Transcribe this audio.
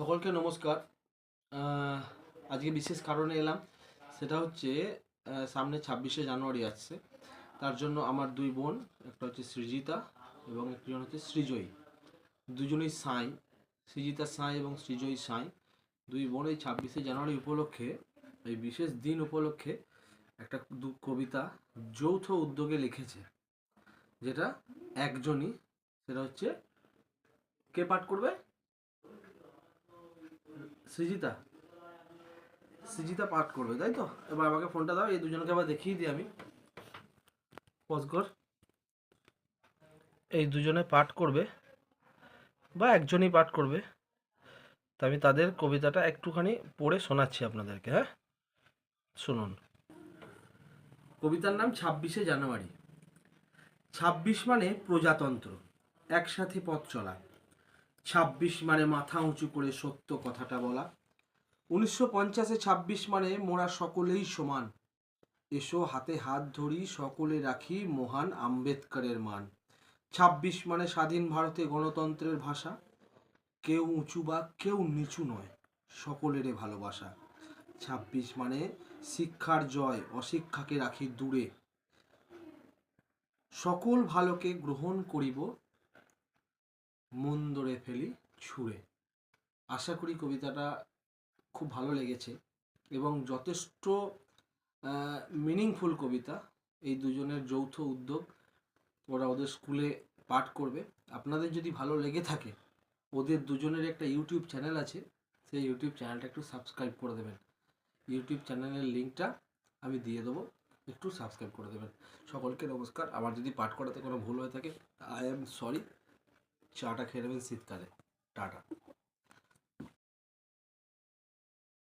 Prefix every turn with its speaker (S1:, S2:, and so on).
S1: সকলকে নমস্কার। আজকে বিশেষ কারণে এলাম। সেটা হচ্ছে সামনে ছাব্বিশে জানুয়ারি আসছে। তার জন্য আমার দুই বোন, একটা হচ্ছে সৃজিতা এবং একজন হচ্ছে সৃজয়ী। দুজনেই সাঁই। সৃজিতা সাঁই এবং সৃজয়ী সাঁই। দুই বোন এই ছাব্বিশে জানুয়ারি উপলক্ষে, এই বিশেষ দিন উপলক্ষে একটা দু কবিতা যৌথ উদ্যোগে লিখেছে। যেটা একজনই, সেটা হচ্ছে, কে পাঠ করবে? সৃজিতা। সৃজিতা পাঠ করবে, তাই তো? এবার আমাকে ফোনটা দাও, এই দুজনকে আবার দেখিয়ে দিই আমি। পজ কর। এই দুজনে পাঠ করবে, বা একজনই পাঠ করবে, তা আমি তাদের কবিতাটা একটুখানি পড়ে শোনাচ্ছি আপনাদেরকে হ্যাঁ? শুনুন। কবিতার নাম ছাব্বিশে জানুয়ারি। ছাব্বিশ মানে প্রজাতন্ত্র, একসাথে পথ চলা। ছাব্বিশ মানে মাথা উঁচু করে সত্য কথাটা বলা। উনিশশো পঞ্চাশে ছাব্বিশ মানে মোরা সকলেই সমান। এসো হাতে হাত ধরি, সকলে রাখি মহান আম্বেদকরের মান। ছাব্বিশ মানে স্বাধীন ভারতে গণতন্ত্রের ভাষা। কেউ উঁচু বা কেউ নিচু নয়, সকলেরই ভালোবাসা। ছাব্বিশ মানে শিক্ষার জয়, অশিক্ষাকে রাখি দূরে। সকল ভালোকে গ্রহণ করিব মন্দরে ফেলি, ছুঁড়ে। আশা করি কবিতাটা খুব ভালো লেগেছে এবং যথেষ্ট মিনিংফুল কবিতা এই দুজনের যৌথ উদ্যোগ ওরা ওদের স্কুলে পাঠ করবে। আপনাদের যদি ভালো লেগে থাকে, ওদের দুজনের একটা ইউটিউব চ্যানেল আছে, সেই ইউটিউব চ্যানেলটা একটু সাবস্ক্রাইব করে দেবেন। ইউটিউব চ্যানেলের লিঙ্কটা আমি দিয়ে দেবো, একটু সাবস্ক্রাইব করে দেবেন। সকলকে নমস্কার। আমার যদি পাঠ করাতে কোনো ভুল হয়ে থাকে আই এম সরি চাটা খেয়ে নেবেন শীতকালে। টাটা।